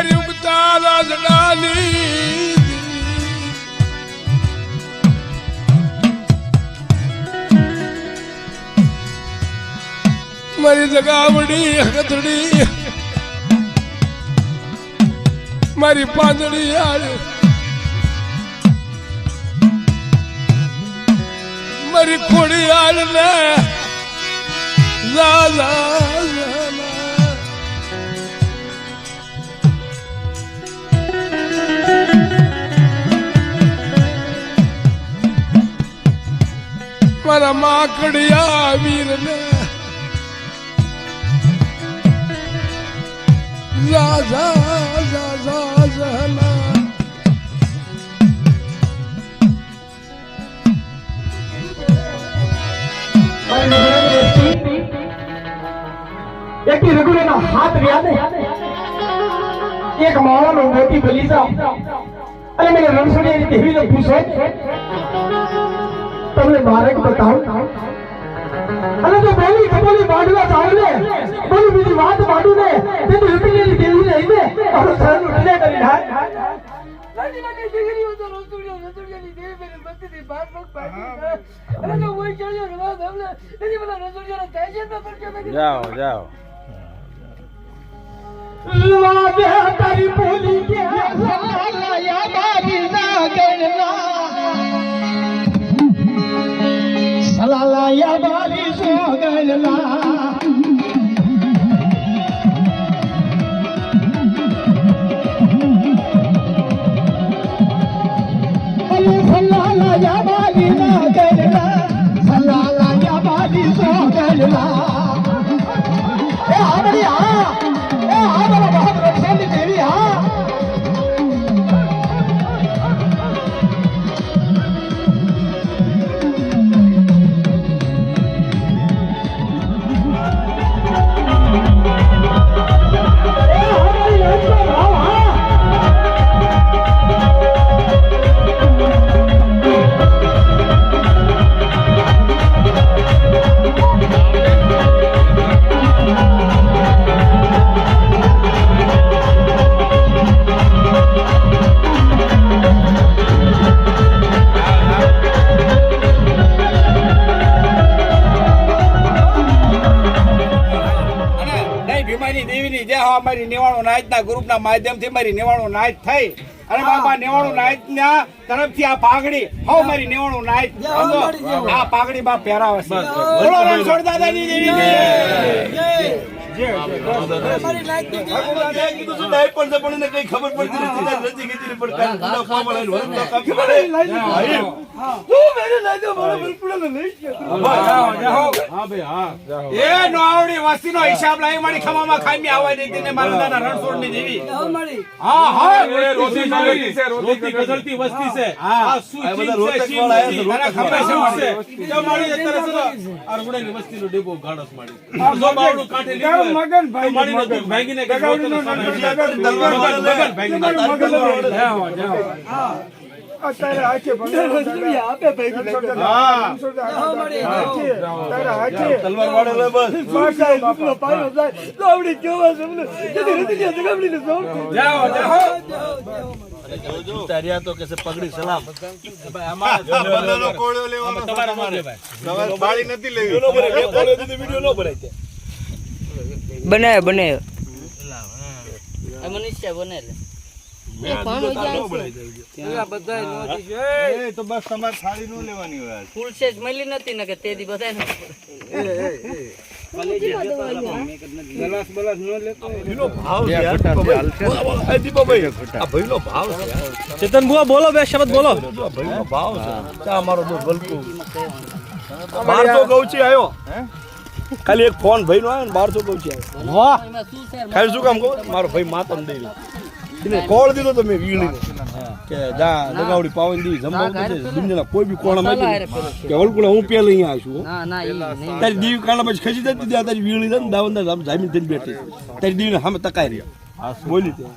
મારી ઉગતા રાજડાની મારી જગાવડી હકતડી મારી પાંદડી યાર મારી ખોડી આલ ને મારા માકડિયા વીર ને જા જા જા જા જા ના. એકથી રઘુવીરનો હાથ રહ્યા ને એક માળાનો મોટી બલીસા અને મેં રણછોડીની દેવીને પૂછો. તમને મારે બતાવું. અને જો બોલી કબોલી માંડવા ચાવ ને બોલી બીજી વાત માંડું ને તે તો રઘુવીરની દેવીને ને આપણો સર ઉઠલે કરી નાખ. જાઓ નાની દીકરીઓ તો રસોડિયા રસોડિયાની بالي نه سنالا جا بالي سان گڏا ભીમાની દેવીની જે હા અમારી નિવાણો નાયતના ગ્રુપના માધ્યમથી મારી નિવાણો નાયત થઈ. અને બાબા નિવાણો નાયતના તરફથી આ પાઘડી હો મારી નેવાણું નાયત આ પાઘડી બા પહેરાવે છે. બોલો રણછોડ દાદાની દો નો વસ્તીનો હિસાબ લાવી મારી ખમામાં ખાઈ આવવા ને મારા દાદા રણછોડની દેવી હા હા. હા રોતી ગઝલતી વસ્તી છે. આ શું છે, શી નથી. ખબર છે શું મારી અત્યારે છે ને, વસ્તીનો ડેપો ગાળસ મારી. જો બાવડું કાંઠે લીધું મગન તો મારીને દૂધ ભાંગીને કે મગન- મગન ભાંગીને. અત્યારે હાથે હા. હાથે. માતા બાપનો પાયો જાય જોવા સમજો જાઓ. તારી તો કે છે પગડી સલામ. તમારા નો લે ભાઈ. બનાવ્યો બનાવ્યો મનુષ્ય બને ફૂલ સેજ મળી નથી ને કે તે દી બધા ચેતન બુઆ બોલો બે શબ્દ બોલો. બારસો ગૌચી આવ્યો ખાલી એક ફોન ભાઈ નો આવ્યો ને બારસો ગૌચી આવ્યો ખાલી શું કામ કહો? મારો ભાઈ માતમ દઈ કોળ દીધો તમે મેં વીણી કે જા દગાવડી પાવન દી જમવા દુનિયાના કોઈ બી કોણમાં કે વલકુણા હું પેલા અહીંયા આવીશું ના ના એ નહીં. તારી દીવી કાણા પછી ખસી જતી ત્યાં તારી વીણી દે ને દાવંદા જામીન થઈને બેઠી. તારી દીવીને સામે તકાઈ રહ્યા. બોલી ત્યાં